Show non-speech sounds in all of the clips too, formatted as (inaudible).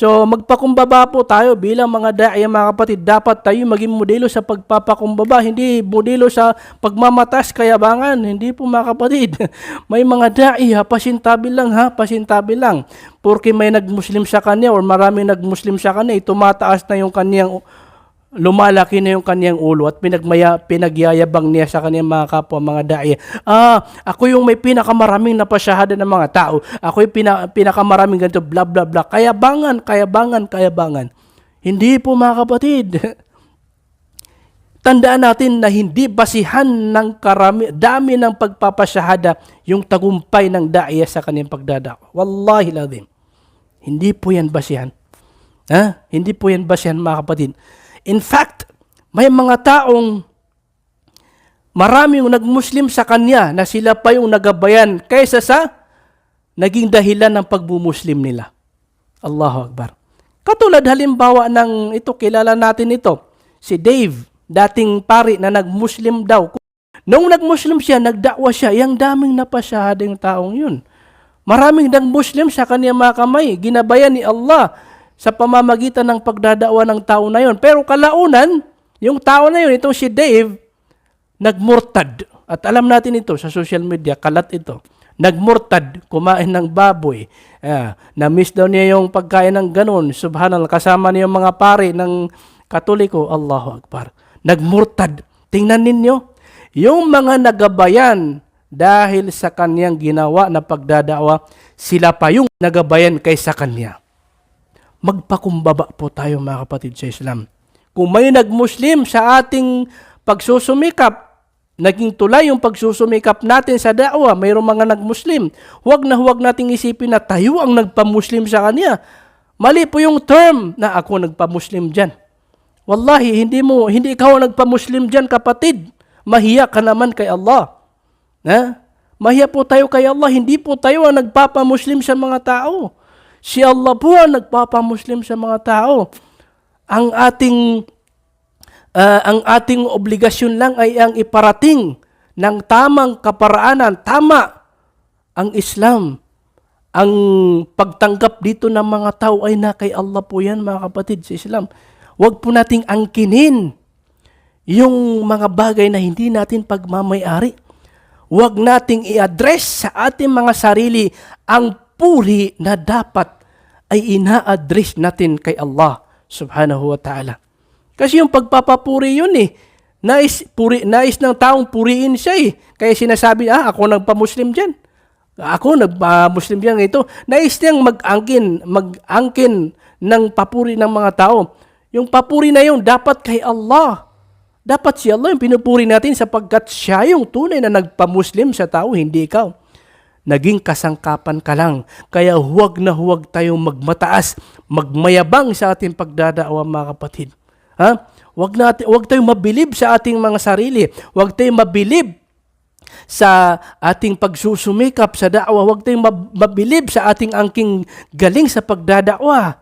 So magpakumbaba po tayo bilang mga da'i mga kapatid. Dapat tayo maging modelo sa pagpapakumbaba, hindi modelo sa pagmamatas kayabangan. Hindi po mga kapatid. (laughs) may mga da'i ha, pasintabi lang ha, pasintabi lang. Porque may nagmuslim sa kanya or maraming nagmuslim sa kanya, eh, tumataas na yung kanyang lumalaki na yung kanyang ulo at pinagmaya, pinagyayabang niya sa kanyang mga kapwa, mga da'i. Ah, ako yung may pinakamaraming napasyahada ng mga tao. Ako yung pina, pinakamaraming ganito, bla bla bla. Kayabangan, kayabangan, kayabangan. Hindi po mga kapatid. (laughs) Tandaan natin na hindi basihan ng karami, dami ng pagpapasyahada yung tagumpay ng da'iya sa kanyang pagdadako. Wallahi lazim. Hindi po yan basihan. Ha? Hindi po yan basihan mga kapatid. In fact, may mga taong maraming nagmuslim sa kanya na sila pa yung nagabayan kaysa sa naging dahilan ng pagbumuslim nila. Allahu Akbar. Katulad halimbawa ng ito, kilala natin ito, si Dave, dating pari na nagmuslim daw. Nung nagmuslim siya, nagdakwa siya, yung daming napasyahada yung taong yun. Maraming nagmuslim sa kanya mga kamay, ginabayan ni Allah sa pamamagitan ng pagdadawa ng tao na yon. Pero kalaunan, yung tao na yun, itong si Dave, nagmurtad. At alam natin ito sa social media, kalat ito. Nagmurtad, kumain ng baboy. Ah, na-miss daw niya yung pagkain ng ganun. Subhanallah, kasama niya yung mga pare ng katoliko. Allahu Akbar. Nagmurtad. Tingnan ninyo, yung mga nagabayan dahil sa kanyang ginawa na pagdadawa, sila pa yung nagabayan kaysa kanya magpakumbaba po tayo mga kapatid sa Islam. Kung may nagmuslim sa ating pagsusumikap, naging tulay yung pagsusumikap natin sa da'wa, mayroong mga nagmuslim, huwag na huwag nating isipin na tayo ang nagpamuslim sa kanya. Mali po yung term na ako nagpamuslim dyan. Wallahi, hindi mo, hindi ikaw ang nagpamuslim dyan, kapatid. Mahiya ka naman kay Allah. Ha? Mahiya po tayo kay Allah, hindi po tayo ang nagpapamuslim sa mga tao. Si Allah po ang nagpapamuslim sa mga tao. Ang ating ah, ang ating obligasyon lang ay ang iparating ng tamang kaparaanan, tama ang Islam. Ang pagtanggap dito ng mga tao ay na kay Allah po yan mga kapatid sa Islam. Huwag po nating angkinin yung mga bagay na hindi natin pagmamayari. Huwag nating i-address sa ating mga sarili ang puri na dapat ay ina-address natin kay Allah subhanahu wa ta'ala. Kasi yung pagpapapuri yun eh. Nais, puri, nais ng taong puriin siya eh. Kaya sinasabi, ah, ako nagpa-Muslim dyan. Ako nagpa-Muslim dyan ito. Nais niyang mag-angkin, mag-angkin ng papuri ng mga tao. Yung papuri na yun, dapat kay Allah. Dapat si Allah yung pinupuri natin sapagkat siya yung tunay na nagpa-Muslim sa tao, hindi ikaw naging kasangkapan ka lang. Kaya huwag na huwag tayong magmataas, magmayabang sa ating pagdadawa mga kapatid. Ha? Huwag natin huwag tayong mabilib sa ating mga sarili. Huwag tayong mabilib sa ating pagsusumikap sa da'wa. Huwag tayong mab- mabilib sa ating angking galing sa pagdadakwa.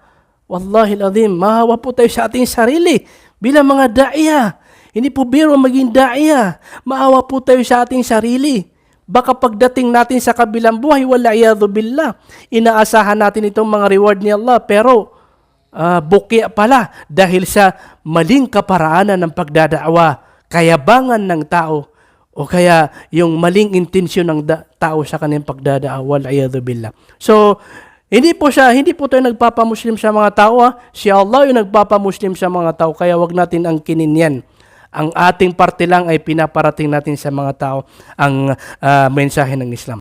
Wallahi azim, mahawa po tayo sa ating sarili bilang mga da'iya. Hindi po biro maging da'iya. Maawa po tayo sa ating sarili. Baka pagdating natin sa kabilang buhay, wala billah. Inaasahan natin itong mga reward ni Allah, pero uh, bukya pala dahil sa maling kaparaanan ng pagdadaawa, kayabangan ng tao, o kaya yung maling intensyon ng da- tao sa kanyang pagdadaawa, billah. So, hindi po siya, hindi po tayo nagpapamuslim sa mga tao. Ha? Si Allah yung nagpapamuslim sa mga tao, kaya wag natin ang kinin yan ang ating parte lang ay pinaparating natin sa mga tao ang uh, mensahe ng Islam.